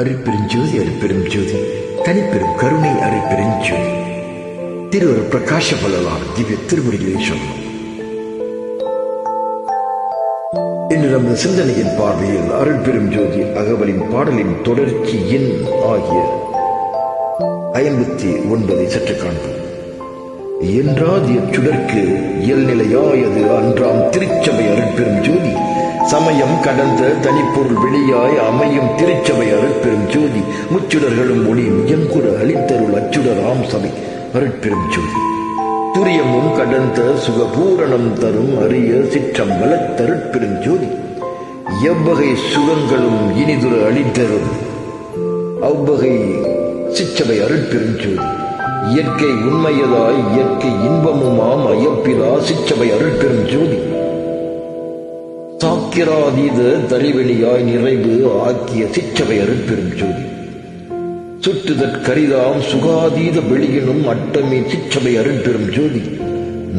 அருட்பெருஞ்சோதி அருட்பெருஞ்சோதி. தனிப்பெரும் கருணை அருட்பெருஞ்சோதி. திருவரு பிரகாஷ பலவான் திவ்ய திருமுறைகளை சொல்லணும் இன்று நமது சிந்தனையின் பார்வையில் அருட்பெரும் ஜோதி அகவலின் பாடலின் தொடர்ச்சி எண் ஆகிய ஐம்பத்தி ஒன்பதை சற்று காண்போம். என்றாதிய சுடர்க்கு இயல்நிலையாயது அன்றாம் திருச்சபை அருட்பெரும் ஜோதி சமயம் கடந்த தனிப்பொருள் வெளியாய் அமையும் திருச்சபை அருட்பெரும் ஜோதி. முச்சுடர்களும் ஒளியும் எங்குற அளித்தருள் அச்சுடராம் சபை. அருட்பெரும் ஜோதி. துரியமும் கடந்த சுகபூரணம் தரும் அரிய சிற்றம் வளத்தருட்பெரும் ஜோதி. எவ்வகை சுகங்களும் இனிதுர அளித்தரும் அவ்வகை சிற்றவை அருட்பெரும் ஜோதி. இயற்கை உண்மையதாய் இயற்கை இன்பமுமாம் அயப்பிலா சிற்றவை அருட்பெரும் ஜோதி. சாக்கிராதீத தரிவெளியாய் நிறைவு ஆக்கிய சிற்றவை அருட்பெரும் ஜோதி. சுற்றுதற்கரிதாம் சுகாதீத வெளியினும் அட்டமே சிற்றவை அருட்பெரும் ஜோதி.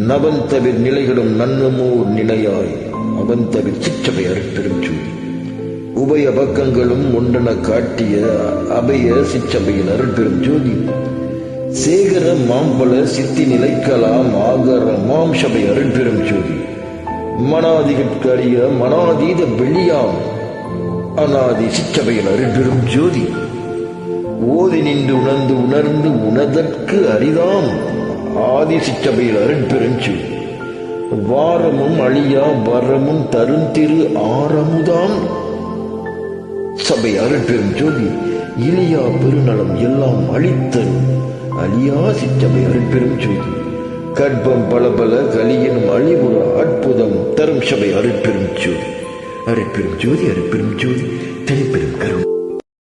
நவந்தவிர் நிலைகளும் நன்னமோர் நிலையாய் அவந்தவிர் சிற்றவை அருட்பெரும் ஜோதி. உபய பக்கங்களும் ஒன்றென காட்டிய அபய சிற்றபையின் அருட்பெரும் ஜோதி. சேகர மாம்பழ சித்தி நிலைக்கலாம் ஆகர மாம் சபை அருட்பெரும் ஜோதி. மனாதிகட்கு அறிய மனாதீத வெளியாம் அனாதி சிற்றபையின் அருட்பெரும் ஜோதி. ஓதி நின்று உணர்ந்து உணர்ந்து உணதற்கு அரிதாம் ஆதி சிற்றபையில் அருட்பெருஞ்சு வாரமும் அழியா வரமும் தருந்திரு ஆரமுதாம் சபை அருட்பெரும் ஜோதி. இலியா பெருநலம் எல்லாம் அழித்தரும் அழியா சிற்றபை அருட்பெரும் ஜோதி. கர்ப்பம் பல பல கலியனும் அழிவுறா அற்புதம் தரும் சபை அருட்பெரும் ஜோதி அருட்பெரும் ஜோதி அருட்பெரும் ஜோதி தனிப்பெரும் கருணை